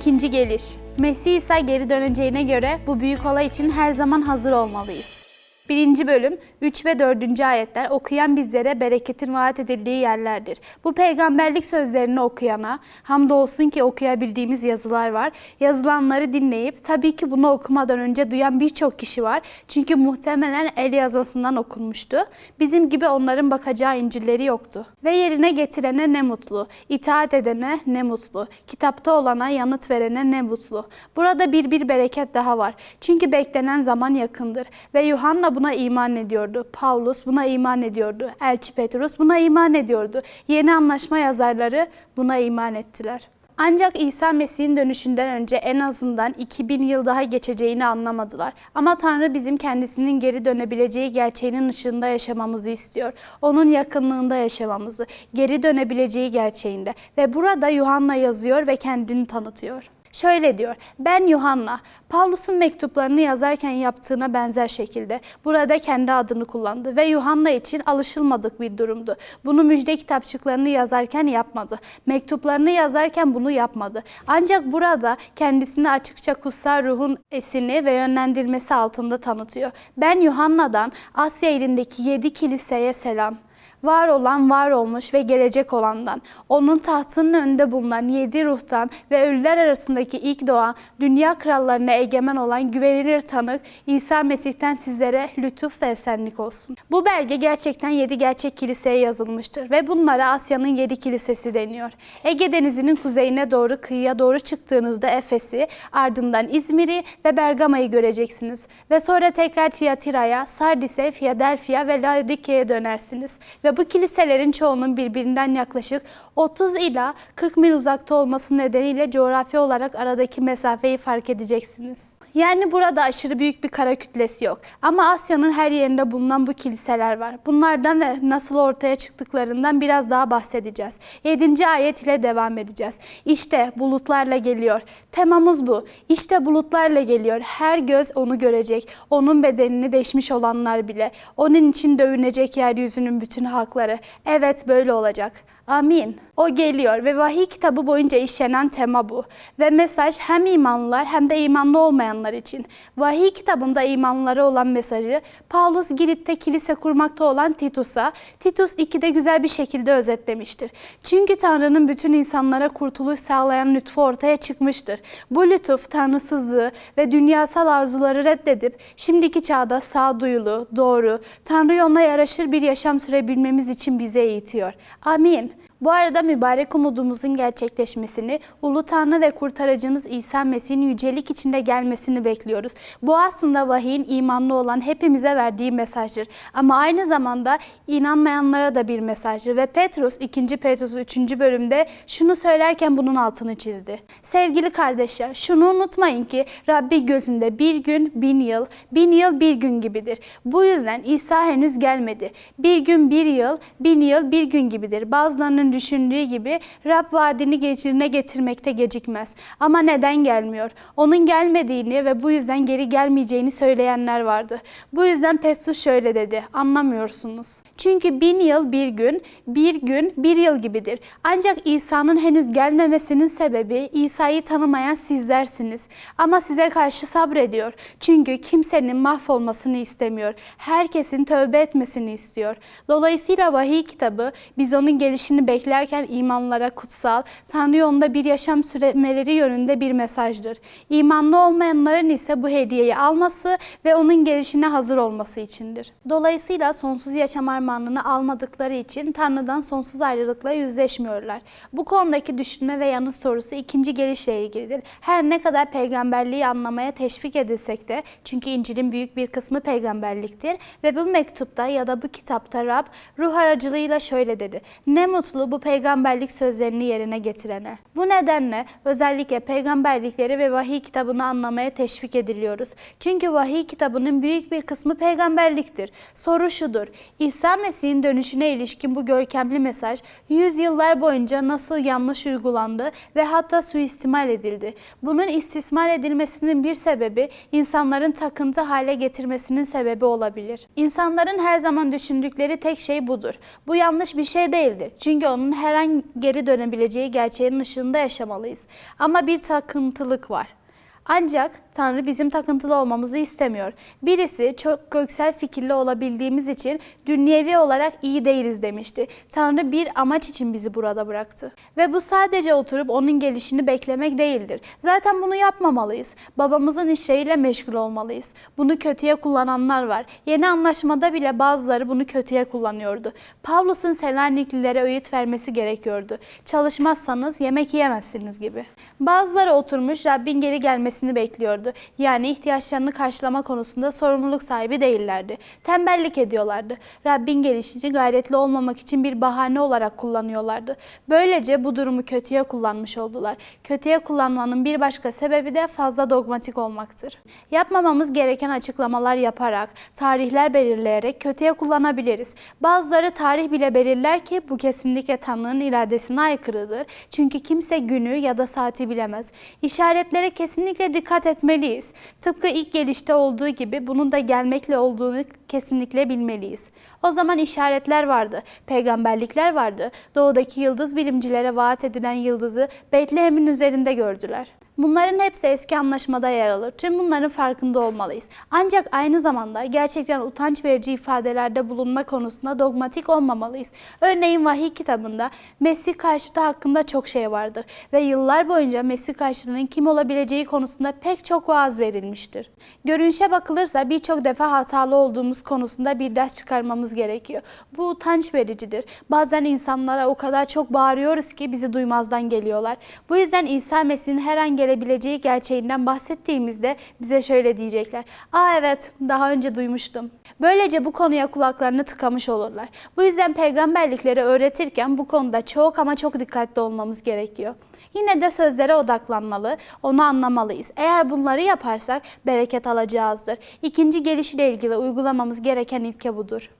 İkinci geliş. Mesih İsa geri döneceğine göre bu büyük olay için her zaman hazır olmalıyız. Birinci bölüm 3 ve 4. ayetler okuyan bizlere bereketin vaat edildiği yerlerdir. Bu peygamberlik sözlerini okuyana hamdolsun ki okuyabildiğimiz yazılar var. Yazılanları dinleyip tabii ki bunu okumadan önce duyan birçok kişi var. Çünkü muhtemelen el yazmasından okunmuştu. Bizim gibi onların bakacağı İncil'leri yoktu. Ve yerine getirene ne mutlu, itaat edene ne mutlu, kitapta olana yanıt verene ne mutlu. Burada bir bir bereket daha var. Çünkü beklenen zaman yakındır. Ve Yuhanna buna iman ediyordu. Paulus buna iman ediyordu. Elçi Petrus buna iman ediyordu. Yeni anlaşma yazarları buna iman ettiler. Ancak İsa Mesih'in dönüşünden önce en azından 2000 yıl daha geçeceğini anlamadılar. Ama Tanrı bizim kendisinin geri dönebileceği gerçeğinin ışığında yaşamamızı istiyor. Onun yakınlığında yaşamamızı, geri dönebileceği gerçeğinde. Ve burada Yuhanna yazıyor ve kendini tanıtıyor. Şöyle diyor, ben Yuhanna, Pavlus'un mektuplarını yazarken yaptığına benzer şekilde burada kendi adını kullandı ve Yuhanna için alışılmadık bir durumdu. Bunu müjde kitapçıklarını yazarken yapmadı. Mektuplarını yazarken bunu yapmadı. Ancak burada kendisini açıkça kutsal ruhun esini ve yönlendirmesi altında tanıtıyor. Ben Yuhanna'dan Asya ilindeki yedi kiliseye selam var olan var olmuş ve gelecek olandan, onun tahtının önünde bulunan yedi ruhtan ve ölüler arasındaki ilk doğan, dünya krallarına egemen olan güvenilir tanık İsa Mesih'ten sizlere lütuf ve esenlik olsun. Bu belge gerçekten yedi gerçek kiliseye yazılmıştır ve bunlara Asya'nın yedi kilisesi deniyor. Ege Denizi'nin kuzeyine doğru kıyıya doğru çıktığınızda Efes'i, ardından İzmir'i ve Bergama'yı göreceksiniz. Ve sonra tekrar Tiyatira'ya, Sardis'e, Philadelphia ve Laodikya'ya dönersiniz. Ve bu kiliselerin çoğunun birbirinden yaklaşık 30 ila 40 mil uzakta olması nedeniyle coğrafi olarak aradaki mesafeyi fark edeceksiniz. Yani burada aşırı büyük bir kara kütlesi yok. Ama Asya'nın her yerinde bulunan bu kiliseler var. Bunlardan ve nasıl ortaya çıktıklarından biraz daha bahsedeceğiz. 7. ayet ile devam edeceğiz. İşte bulutlarla geliyor. Temamız bu. İşte bulutlarla geliyor. Her göz onu görecek. Onun bedenini deşmiş olanlar bile. Onun için dövünecek yeryüzünün bütün halkları. Evet böyle olacak. Amin. O geliyor ve vahiy kitabı boyunca işlenen tema bu. Ve mesaj hem imanlılar hem de imanlı olmayanlar için. Vahiy kitabında imanlılara olan mesajı Paulus Girit'te kilise kurmakta olan Titus'a, Titus 2'de güzel bir şekilde özetlemiştir. Çünkü Tanrı'nın bütün insanlara kurtuluş sağlayan lütfu ortaya çıkmıştır. Bu lütuf tanrısızlığı ve dünyasal arzuları reddedip şimdiki çağda sağduyulu, doğru, Tanrı yoluna yaraşır bir yaşam sürebilmemiz için bize eğitiyor. Amin. Bu arada mübarek umudumuzun gerçekleşmesini, Ulu Tanrı ve Kurtarıcımız İsa Mesih'in yücelik içinde gelmesini bekliyoruz. Bu aslında vahiyin imanlı olan hepimize verdiği mesajdır. Ama aynı zamanda inanmayanlara da bir mesajdır. Ve Petrus 2. Petrus 3. bölümde şunu söylerken bunun altını çizdi. Sevgili kardeşler şunu unutmayın ki Rabbi gözünde bir gün bin yıl, bin yıl bir gün gibidir. Bu yüzden İsa henüz gelmedi. Bir gün bir yıl, bin yıl bir gün gibidir. Bazılarının düşündüğü gibi Rab vaadini geçirine getirmekte gecikmez. Ama neden gelmiyor? Onun gelmediğini ve bu yüzden geri gelmeyeceğini söyleyenler vardı. Bu yüzden Petrus şöyle dedi, anlamıyorsunuz. Çünkü bin yıl bir gün, bir gün bir yıl gibidir. Ancak İsa'nın henüz gelmemesinin sebebi İsa'yı tanımayan sizlersiniz. Ama size karşı sabrediyor. Çünkü kimsenin mahvolmasını istemiyor. Herkesin tövbe etmesini istiyor. Dolayısıyla vahiy kitabı biz onun gelişini beklerken imanlara kutsal, Tanrı yolunda bir yaşam süremeleri yönünde bir mesajdır. İmanlı olmayanların ise bu hediyeyi alması ve onun gelişine hazır olması içindir. Dolayısıyla sonsuz yaşam armağanını almadıkları için Tanrı'dan sonsuz ayrılıkla yüzleşmiyorlar. Bu konudaki düşünme ve yanıt sorusu ikinci gelişle ilgilidir. Her ne kadar peygamberliği anlamaya teşvik edilsek de çünkü İncil'in büyük bir kısmı peygamberliktir ve bu mektupta ya da bu kitapta Rab ruh aracılığıyla şöyle dedi. Ne mutlu bu peygamberlik sözlerini yerine getirene. Bu nedenle özellikle peygamberlikleri ve vahiy kitabını anlamaya teşvik ediliyoruz. Çünkü vahiy kitabının büyük bir kısmı peygamberliktir. Soru şudur. İsa Mesih'in dönüşüne ilişkin bu görkemli mesaj yüzyıllar boyunca nasıl yanlış uygulandı ve hatta suistimal edildi. Bunun istismar edilmesinin bir sebebi insanların takıntı hale getirmesinin sebebi olabilir. İnsanların her zaman düşündükleri tek şey budur. Bu yanlış bir şey değildir. Çünkü onlar onun her an geri dönebileceği gerçeğin ışığında yaşamalıyız. Ama bir takıntılık var. Ancak Tanrı bizim takıntılı olmamızı istemiyor. Birisi çok göksel fikirli olabildiğimiz için dünyevi olarak iyi değiliz demişti. Tanrı bir amaç için bizi burada bıraktı. Ve bu sadece oturup onun gelişini beklemek değildir. Zaten bunu yapmamalıyız. Babamızın işleriyle meşgul olmalıyız. Bunu kötüye kullananlar var. Yeni anlaşmada bile bazıları bunu kötüye kullanıyordu. Pavlus'un Selaniklilere öğüt vermesi gerekiyordu. Çalışmazsanız yemek yiyemezsiniz gibi. Bazıları oturmuş Rabbin geri gelmesini bekliyordu. Yani ihtiyaçlarını karşılama konusunda sorumluluk sahibi değillerdi. Tembellik ediyorlardı. Rabbin gelişini gayretli olmamak için bir bahane olarak kullanıyorlardı. Böylece bu durumu kötüye kullanmış oldular. Kötüye kullanmanın bir başka sebebi de fazla dogmatik olmaktır. Yapmamamız gereken açıklamalar yaparak, tarihler belirleyerek kötüye kullanabiliriz. Bazıları tarih bile belirler ki bu kesinlikle Tanrı'nın iradesine aykırıdır. Çünkü kimse günü ya da saati bilemez. İşaretlere kesinlikle dikkat etmeliyiz. Tıpkı ilk gelişte olduğu gibi bunun da gelmekle olduğunu kesinlikle bilmeliyiz. O zaman işaretler vardı, peygamberlikler vardı. Doğudaki yıldız bilimcilere vaat edilen yıldızı Betlehem'in üzerinde gördüler. Bunların hepsi eski anlaşmada yer alır. Tüm bunların farkında olmalıyız. Ancak aynı zamanda gerçekten utanç verici ifadelerde bulunma konusunda dogmatik olmamalıyız. Örneğin vahiy kitabında Mesih karşıtı hakkında çok şey vardır ve yıllar boyunca Mesih karşıtının kim olabileceği konusunda pek çok vaaz verilmiştir. Görünüşe bakılırsa birçok defa hatalı olduğumuz konusunda bir ders çıkarmamız gerekiyor. Bu utanç vericidir. Bazen insanlara o kadar çok bağırıyoruz ki bizi duymazdan geliyorlar. Bu yüzden İsa Mesih'in her an gelebileceği gerçeğinden bahsettiğimizde bize şöyle diyecekler. Aa evet daha önce duymuştum. Böylece bu konuya kulaklarını tıkamış olurlar. Bu yüzden peygamberlikleri öğretirken bu konuda çok ama çok dikkatli olmamız gerekiyor. Yine de sözlere odaklanmalı, onu anlamalıyız. Eğer bunları yaparsak bereket alacağızdır. İkinci gelişiyle ilgili uygulamamız gereken ilke budur.